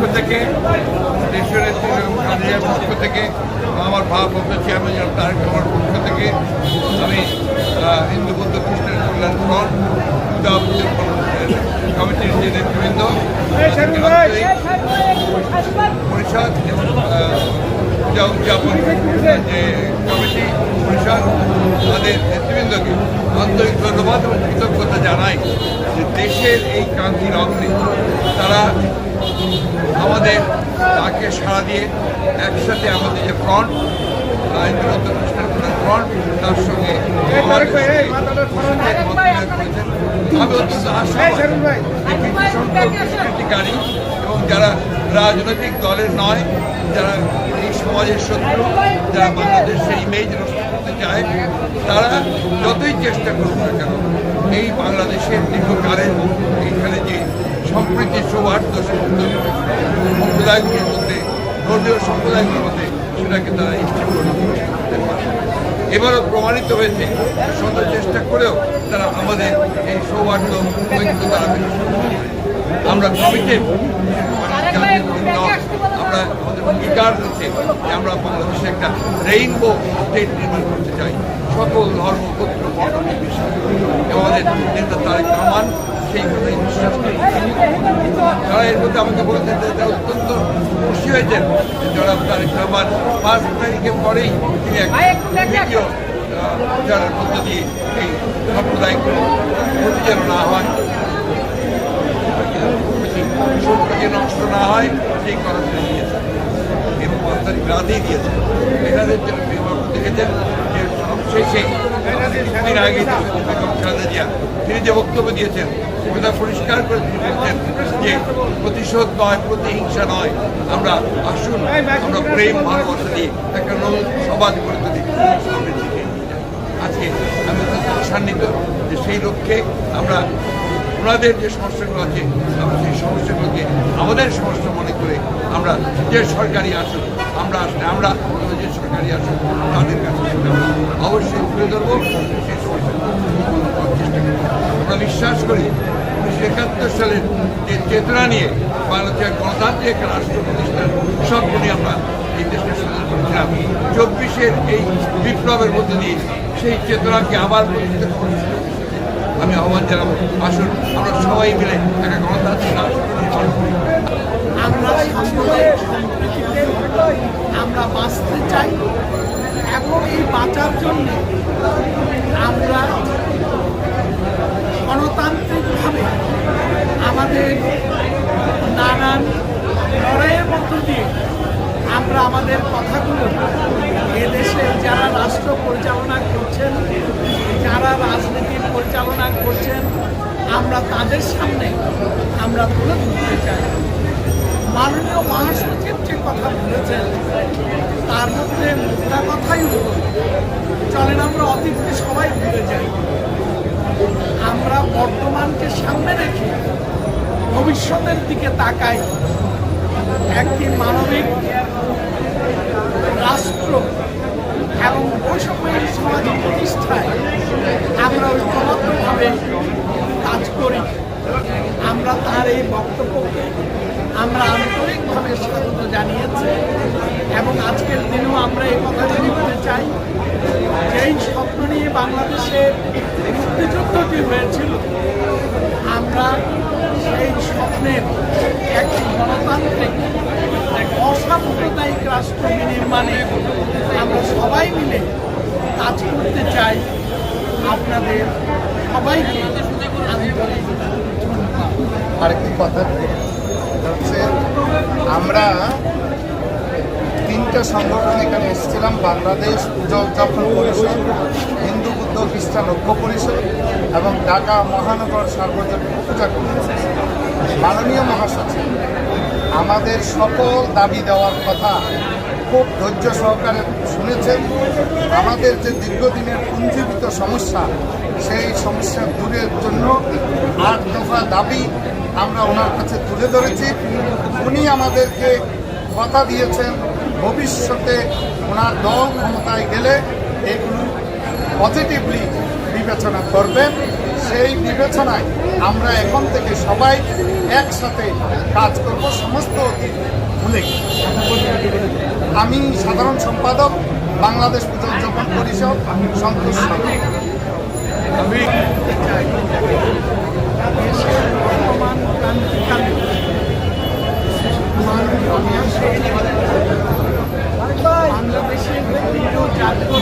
পক্ষ থেকে, দেশের কাজের পক্ষ থেকে, আমার ভারপ্রাপ্ত চেয়ারম্যান জনাব তারেক রহমানের পক্ষ থেকে, আমি হিন্দু বৌদ্ধ খ্রিস্টান কল্যাণ ফ্রন্ট কমিটির যে নেতৃবৃন্দ, পরিষদ এবং পূজা উদযাপন যে কমিটি, পরিষদ, তাদের নেতৃবৃন্দকে আন্তরিক ধন্যবাদ এবং কৃতজ্ঞতা জানাই যে দেশের এই ক্রান্তির অগ্নি তারা আমাদের তাকে সাড়া দিয়ে একসাথে আমাদের যে ফ্রন্ট ফ্রন্ট, তার সঙ্গে এবং যারা রাজনৈতিক দলের নয়, যারা এই সমাজের শত্রু, যারা বাংলাদেশের ইমেজ নষ্ট করতে চায়, তারা যতই চেষ্টা করুক না কেন, এই বাংলাদেশের দীর্ঘকালের এইখানে যে সম্প্রীতি সৌহার্দ্য সম্প্রদায়গুলোর মধ্যে, ধর্মীয় সম্প্রদায়গুলোর মধ্যে সেটাকে তারা ইচ্ছে করে করতে এবারও প্রমাণিত হয়েছে, শত চেষ্টা করেও তারা আমাদের এই সৌহার্দ্য ঐক্য তারা বিনষ্ট করতে পারে। আমরা কমিটেড আমরা আমাদের অঙ্গীকার রয়েছে যে আমরা বাংলাদেশে একটা রেইনবো স্টেট নির্মাণ করতে চাই সকল ধর্ম, এবং আমাদের নেতা তারেক রহমান সেই কথাই বিশ্বাস করি। তারা এর মধ্যে আমাকে বলেছেন যে অত্যন্ত খুশি হয়েছেন জনাব তারেক রহমান পাঁচ তারিখের পরেই তিনি এক ভিডিও প্রচারের মধ্য দিয়ে এই সাম্প্রদায়িকগুলো ক্ষতি যেন না হয় সম্পর্কে নষ্ট না হয় সেই কথা তিনি দিয়েছেন। এবং পাঁচ তারিখ রাতেই দিয়েছেন। এনাদের জন্য দেখেছেন যে সবশেষে কিছুদিন আগে তিনি যে বক্তব্য দিয়েছেন, সেটা পরিষ্কার করে বলছেন যে প্রতিশোধ নয়, প্রতিহিংসা নয় আমরা আসুন, আমরা প্রেম, ভালোবাসা দিয়ে একটা নতুন সমাজ গড়ে তুলি। আজকে আমি আশান্বিত যে সেই লক্ষ্যে আমরা ওনাদের যে সমস্যাগুলো আছে, আমরা সেই সমস্যাগুলোকে আমাদের সমস্যা মনে করে আমরা যে সরকারি আসুক আমরা আসলে আমরা যে সরকারি আসুক তাদের কাছে অবশ্যই তুলে ধরবো। চেষ্টা আমরা বিশ্বাস করি, উনিশশো একাত্তর সালের যে চেতনা নিয়ে বাংলাদেশের গণতান্ত্রিক রাষ্ট্র প্রতিষ্ঠার স্বপ্ন নিয়ে আমরা এই দেশকে স্বাধীন করেছিলাম, চব্বিশের এই বিপ্লবের মধ্যে দিয়ে সেই চেতনাকে আবার প্রতিষ্ঠা আমি আহ্বান জানাব। আসুন, আমরা সবাই মিলে একটা গণতান্ত্রিক রাষ্ট্র আমরা আমরা বাঁচতে চাই এবং এই বাঁচার জন্য আমরা গণতান্ত্রিকভাবে আমাদের নানান লড়াইয়ের মধ্য দিয়ে আমরা আমাদের কথাগুলো এদেশে যারা রাষ্ট্র পরিচালনা করছেন, যারা রাজনীতি পরিচালনা করছেন, আমরা তাদের সামনে আমরা তুলে ধরতে চাই। মাননীয় মহাসচিব যে কথা বলেছেন, তার মধ্যে মোটা কথাই হল, চলেন আমরা অতীতকে সবাই ভুলে যাই। আমরা বর্তমানকে সামনে রেখে ভবিষ্যতের দিকে তাকাই, একটি মানবিক রাষ্ট্র এবং বৈষম্যহীন সমাজ প্রতিষ্ঠায় আমরা ঐক্যবদ্ধভাবে কাজ করি আমরা তার এই বক্তব্যকে আমরা আন্তরিকভাবে স্বাগত জানিয়েছে এবং আজকের দিনেও আমরা এই কথাটি বলতে চাই, যেই স্বপ্ন নিয়ে বাংলাদেশের মুক্তিযুদ্ধটি হয়েছিল, আমরা সেই স্বপ্নের একটি গণতান্ত্রিক অসাম্প্রদায়িক রাষ্ট্র নির্মাণে আমরা সবাই মিলে কাজ করতে চাই, আপনাদের সবাইকে আরেকটি কথা। হচ্ছে আমরা তিনটা সংগঠন এখানে এসেছিলাম, বাংলাদেশ পূজা উদযাপন পরিষদ, হিন্দু বুদ্ধ খ্রিস্টান ঐক্য পরিষদ এবং ঢাকা মহানগর সার্বজনীন পূজা কমিটি। মাননীয় মহাসচিব, আমাদের সকল দাবি দেওয়ার কথা খুব ধৈর্য সহকারে শুনেছেন। আমাদের যে দীর্ঘদিনের পুঞ্জীবিত সমস্যা, সেই সমস্যা দূরের জন্য আট দফা দাবি আমরা ওনার কাছে তুলে ধরেছি। উনি আমাদেরকে কথা দিয়েছেন, ভবিষ্যতে ওনার দল ক্ষমতায় গেলে এগুলো পজিটিভলি বিবেচনা করবেন। সেই বিবেচনায় আমরা এখন থেকে সবাই একসাথে কাজ করব, সমস্ত অতীত ভুলে আমি সাধারণ সম্পাদক, বাংলাদেশ উদযাপন পরিষদ সন্তোষ বাংলাদেশের জাতীয়